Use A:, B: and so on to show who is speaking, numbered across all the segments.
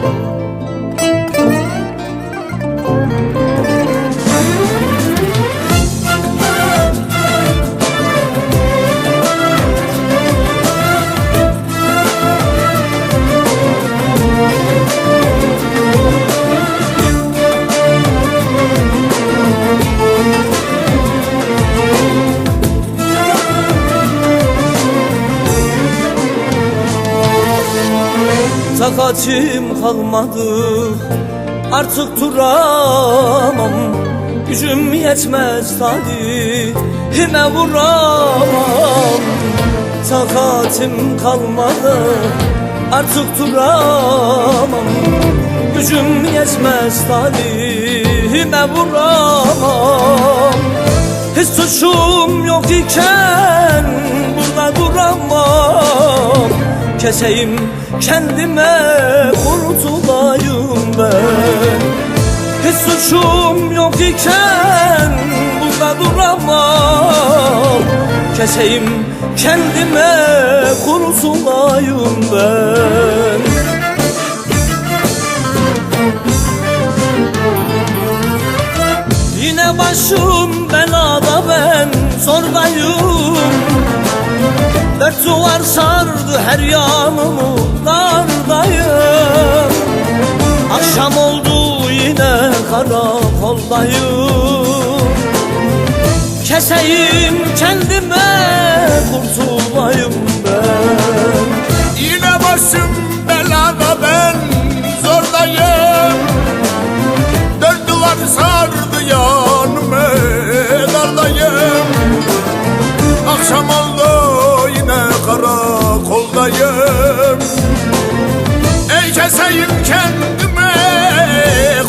A: Thank you. Takatim kalmadı. Artık duramam. Gücüm yetmez talihime vuramam. Takatim kalmadı. Artık duramam. Gücüm yetmez talihime vuramam. Hiç suçum yok iken Burada duramam Keseyim kendime kurtulayım ben. Hiç suçum yok iken Burada duramam. Keseyim kendime kurtulayım ben. Yine başım belada ben zordayım Dert duvar sardı her yanımı dardayım. Akşam oldu yine karakoldayım. Keseyim kendime kurtulayım ben.
B: Yine başım belada ben zordayım. Dört duvar sardı yanımı dardayım. Akşam oldu keseyim kendime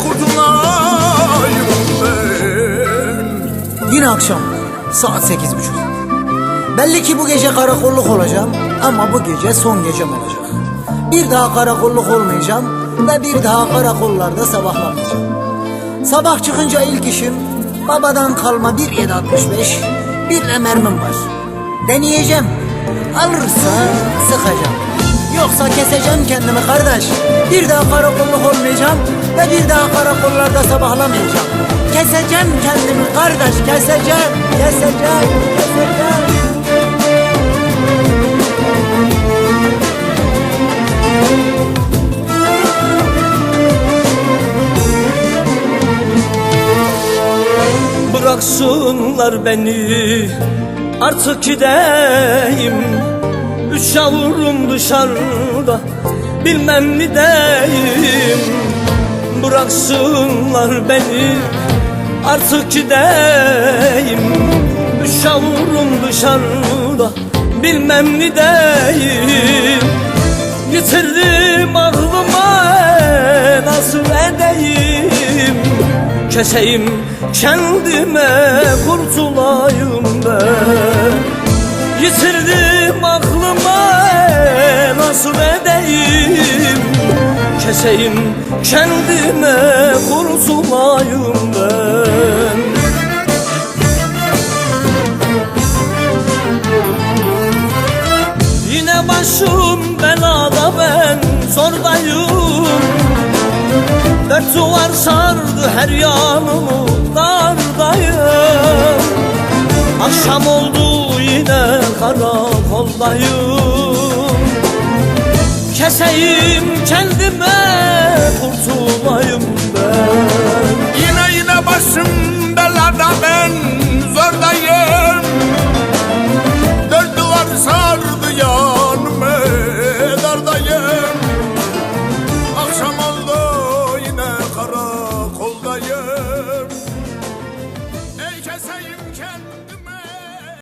B: kurtulayım ben
C: Yine akşam saat sekiz buçuk. Belli ki bu gece karakolluk olacağım ama bu gece son gecem olacak. Bir daha karakolluk olmayacağım ve bir daha karakollarda sabahlamayacağım. Sabah çıkınca ilk işim babadan kalma bir 765 bir de mermim var. Deneyeceğim. Alırsa sıkacağım. Yoksa keseceğim kendimi kardeş. Bir daha karakolluk olmayacağım ve bir daha karakollarda sabahlamayacağım. Keseceğim kendimi kardeş, keseceğim, keseceğim, keseceğim.
A: Bıraksınlar beni artık gideyim Üç yavrum dışarıda bilmem mi deyim? Bıraksınlar beni artık gideyim. Üç yavrum dışarıda bilmem mi deyim? Yitirdim aklımı nasıl edeyim? Keseyim kendime kurtulayım Keseyim kendime kurtulayım ben. Yine başım belada ben zordayım. Dert duvar sardı her yanımı dardayım. Akşam oldu yine karakoldayım Keseyim kendime kurtulayım.